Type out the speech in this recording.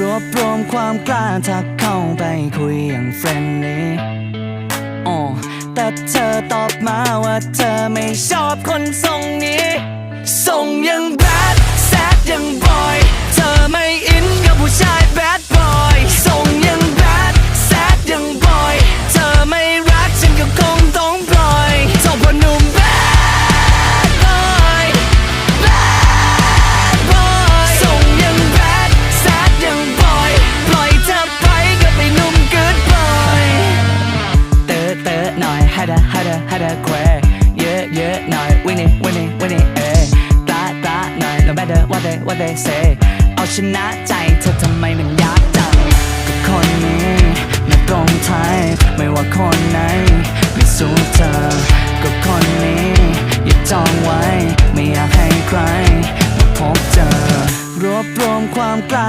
รวบรวมความกล้าทักเข้าไปคุยอย่างเฟรนลี่อ๋อแต่เธอตอบมาว่าเธอไม่ชอบคนทรงนี้ส่งยังแบดแซดยังบอย เธอไม่อินกับผู้ชายแบดบอยส่งยังแบดแซดยังบอย เธอไม่รักฉันก็คงต้องปล่อย อะหน่อยฮัดะฮัดะฮัดะแควเยอะเยอะหน่อยวินี่วินี่วินี่เอ้ตาตาหน่อย no matter what they what they say เอาชนะใจเธอทำไมมันยากจังก็คนนี้ไม่ตรงไทยไม่ว่าคนไหนไม่สู้เธอก็คนนี้อย่าจองไว้ ไม่อยากให้ใครมาพบเจอรวบรวมความกล้า